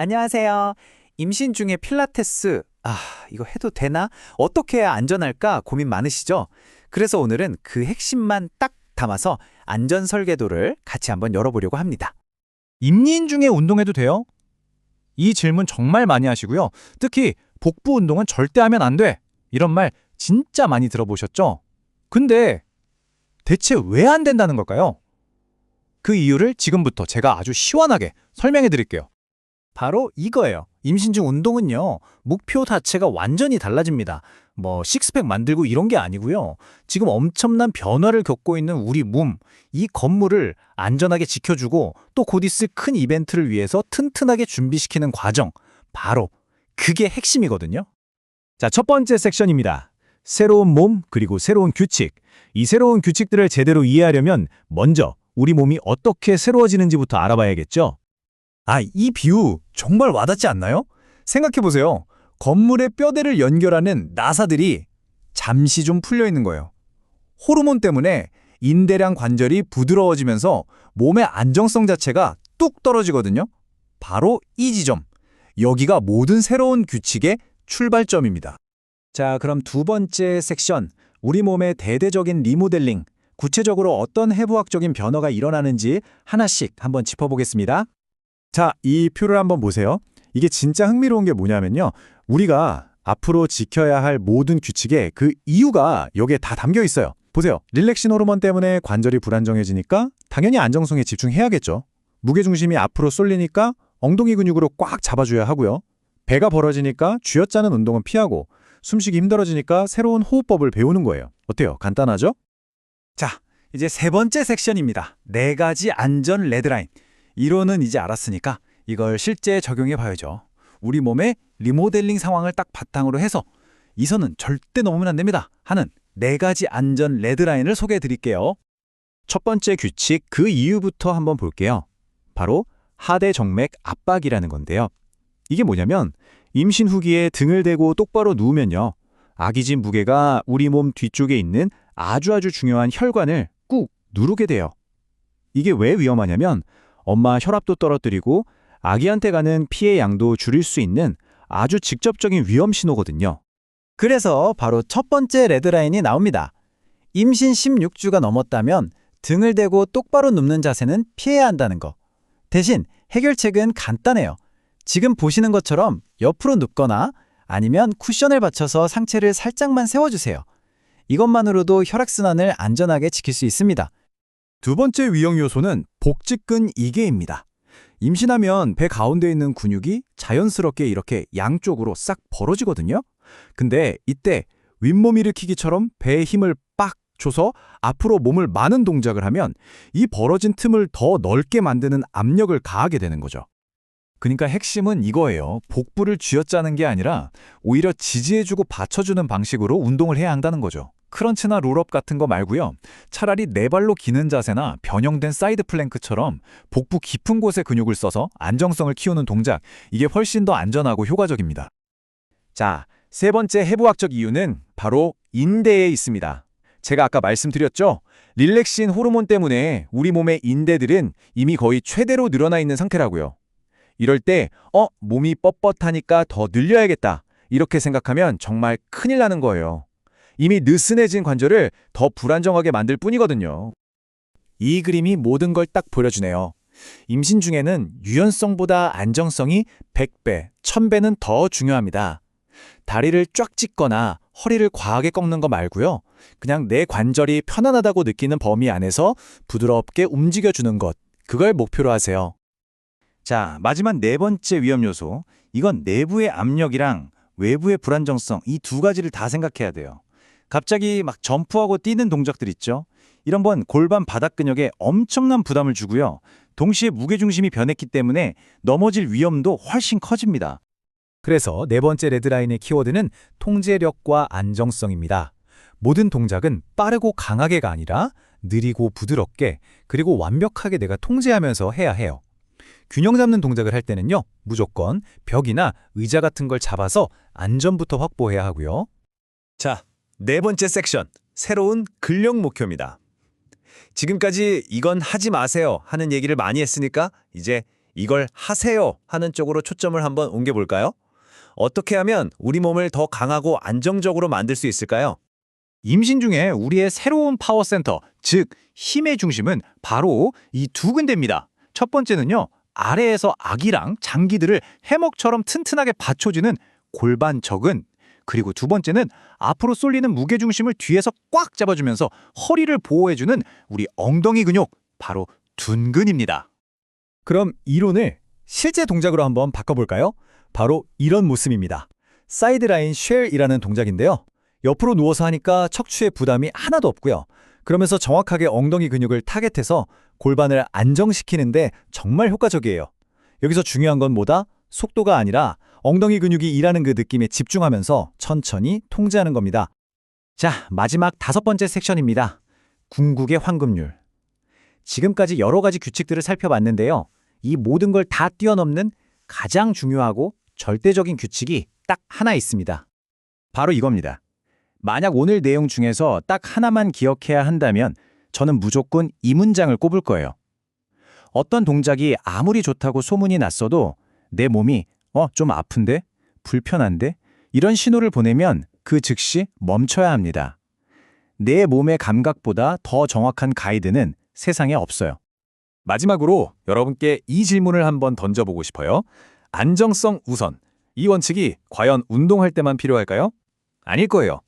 안녕하세요. 임신 중에 필라테스, 아, 이거 해도 되나? 어떻게 해야 안전할까 고민 많으시죠? 그래서 오늘은 그 핵심만 딱 담아서 안전 설계도를 같이 한번 열어보려고 합니다. 임신 중에 운동해도 돼요? 이 질문 정말 많이 하시고요. 특히 복부 운동은 절대 하면 안 돼. 이런 말 진짜 많이 들어보셨죠? 근데 대체 왜 안 된다는 걸까요? 그 이유를 지금부터 제가 아주 시원하게 설명해 드릴게요. 바로 이거예요. 임신 중 운동은요, 목표 자체가 완전히 달라집니다. 뭐, 식스팩 만들고 이런 게 아니고요. 지금 엄청난 변화를 겪고 있는 우리 몸, 이 건물을 안전하게 지켜주고 또 곧 있을 큰 이벤트를 위해서 튼튼하게 준비시키는 과정. 바로 그게 핵심이거든요. 자, 첫 번째 섹션입니다. 새로운 몸 그리고 새로운 규칙. 이 새로운 규칙들을 제대로 이해하려면 먼저 우리 몸이 어떻게 새로워지는지부터 알아봐야겠죠. 아, 이 비유 정말 와닿지 않나요? 생각해 보세요. 건물의 뼈대를 연결하는 나사들이 잠시 좀 풀려 있는 거예요. 호르몬 때문에 인대량 관절이 부드러워지면서 몸의 안정성 자체가 뚝 떨어지거든요. 바로 이 지점. 여기가 모든 새로운 규칙의 출발점입니다. 자, 그럼 두 번째 섹션. 우리 몸의 대대적인 리모델링. 구체적으로 어떤 해부학적인 변화가 일어나는지 하나씩 한번 짚어보겠습니다. 자, 이 표를 한번 보세요. 이게 진짜 흥미로운 게 뭐냐면요. 우리가 앞으로 지켜야 할 모든 규칙에 그 이유가 여기에 다 담겨 있어요. 보세요. 릴렉신 호르몬 때문에 관절이 불안정해지니까 당연히 안정성에 집중해야겠죠. 무게중심이 앞으로 쏠리니까 엉덩이 근육으로 꽉 잡아줘야 하고요. 배가 벌어지니까 쥐어짜는 운동은 피하고 숨쉬기 힘들어지니까 새로운 호흡법을 배우는 거예요. 어때요? 간단하죠? 자, 이제 세 번째 섹션입니다. 네 가지 안전 레드라인. 이론은 이제 알았으니까 이걸 실제 적용해 봐야죠. 우리 몸의 리모델링 상황을 딱 바탕으로 해서 이 선은 절대 넘으면 안 됩니다. 하는 네 가지 안전 레드라인을 소개해 드릴게요. 첫 번째 규칙 그 이유부터 한번 볼게요. 바로 하대 정맥 압박이라는 건데요. 이게 뭐냐면 임신 후기에 등을 대고 똑바로 누우면요. 아기집 무게가 우리 몸 뒤쪽에 있는 아주 아주 중요한 혈관을 꾹 누르게 돼요. 이게 왜 위험하냐면 엄마 혈압도 떨어뜨리고 아기한테 가는 피해 양도 줄일 수 있는 아주 직접적인 위험 신호거든요. 그래서 바로 첫 번째 레드라인이 나옵니다. 임신 16주가 넘었다면 등을 대고 똑바로 눕는 자세는 피해야 한다는 거. 대신 해결책은 간단해요. 지금 보시는 것처럼 옆으로 눕거나 아니면 쿠션을 받쳐서 상체를 살짝만 세워주세요. 이것만으로도 혈액순환을 안전하게 지킬 수 있습니다. 두 번째 위험 요소는 복직근 이계입니다. 임신하면 배 가운데 있는 근육이 자연스럽게 이렇게 양쪽으로 싹 벌어지거든요. 근데 이때 윗몸 일으키기처럼 배에 힘을 빡 줘서 앞으로 몸을 많은 동작을 하면 이 벌어진 틈을 더 넓게 만드는 압력을 가하게 되는 거죠. 그러니까 핵심은 이거예요. 복부를 쥐어짜는 게 아니라 오히려 지지해주고 받쳐주는 방식으로 운동을 해야 한다는 거죠. 크런치나 롤업 같은 거 말고요. 차라리 네 발로 기는 자세나 변형된 사이드 플랭크처럼 복부 깊은 곳에 근육을 써서 안정성을 키우는 동작, 이게 훨씬 더 안전하고 효과적입니다. 자, 세 번째 해부학적 이유는 바로 인대에 있습니다. 제가 아까 말씀드렸죠? 릴렉신 호르몬 때문에 우리 몸의 인대들은 이미 거의 최대로 늘어나 있는 상태라고요. 이럴 때, 어, 몸이 뻣뻣하니까 더 늘려야겠다. 이렇게 생각하면 정말 큰일 나는 거예요. 이미 느슨해진 관절을 더 불안정하게 만들 뿐이거든요. 이 그림이 모든 걸 딱 보여주네요. 임신 중에는 유연성보다 안정성이 100배, 1000배는 더 중요합니다. 다리를 쫙 찢거나 허리를 과하게 꺾는 거 말고요. 그냥 내 관절이 편안하다고 느끼는 범위 안에서 부드럽게 움직여주는 것, 그걸 목표로 하세요. 자, 마지막 네 번째 위험 요소. 이건 내부의 압력이랑 외부의 불안정성, 이 두 가지를 다 생각해야 돼요. 갑자기 막 점프하고 뛰는 동작들 있죠? 이런 건 골반 바닥 근육에 엄청난 부담을 주고요. 동시에 무게중심이 변했기 때문에 넘어질 위험도 훨씬 커집니다. 그래서 네 번째 레드라인의 키워드는 통제력과 안정성입니다. 모든 동작은 빠르고 강하게가 아니라 느리고 부드럽게 그리고 완벽하게 내가 통제하면서 해야 해요. 균형 잡는 동작을 할 때는요, 무조건 벽이나 의자 같은 걸 잡아서 안전부터 확보해야 하고요. 자, 네 번째 섹션, 새로운 근력 목표입니다. 지금까지 이건 하지 마세요 하는 얘기를 많이 했으니까 이제 이걸 하세요 하는 쪽으로 초점을 한번 옮겨볼까요? 어떻게 하면 우리 몸을 더 강하고 안정적으로 만들 수 있을까요? 임신 중에 우리의 새로운 파워센터, 즉 힘의 중심은 바로 이 두 군데입니다. 첫 번째는요. 아래에서 아기랑 장기들을 해먹처럼 튼튼하게 받쳐주는 골반 적은 그리고 두 번째는 앞으로 쏠리는 무게 중심을 뒤에서 꽉 잡아주면서 허리를 보호해주는 우리 엉덩이 근육, 바로 둔근입니다. 그럼 이론을 실제 동작으로 한번 바꿔볼까요? 바로 이런 모습입니다. 사이드라인 쉘이라는 동작인데요. 옆으로 누워서 하니까 척추에 부담이 하나도 없고요. 그러면서 정확하게 엉덩이 근육을 타겟해서 골반을 안정시키는데 정말 효과적이에요. 여기서 중요한 건 뭐다? 속도가 아니라 엉덩이 근육이 일하는 그 느낌에 집중하면서 천천히 통제하는 겁니다. 자, 마지막 다섯 번째 섹션입니다. 궁극의 황금률. 지금까지 여러 가지 규칙들을 살펴봤는데요. 이 모든 걸 다 뛰어넘는 가장 중요하고 절대적인 규칙이 딱 하나 있습니다. 바로 이겁니다. 만약 오늘 내용 중에서 딱 하나만 기억해야 한다면 저는 무조건 이 문장을 꼽을 거예요. 어떤 동작이 아무리 좋다고 소문이 났어도 내 몸이 어, 좀 아픈데? 불편한데? 이런 신호를 보내면 그 즉시 멈춰야 합니다. 내 몸의 감각보다 더 정확한 가이드는 세상에 없어요. 마지막으로 여러분께 이 질문을 한번 던져보고 싶어요. 안정성 우선. 이 원칙이 과연 운동할 때만 필요할까요? 아닐 거예요.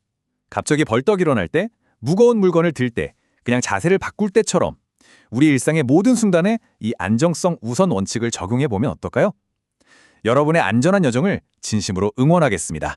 갑자기 벌떡 일어날 때, 무거운 물건을 들 때, 그냥 자세를 바꿀 때처럼 우리 일상의 모든 순간에 이 안정성 우선 원칙을 적용해 보면 어떨까요? 여러분의 안전한 여정을 진심으로 응원하겠습니다.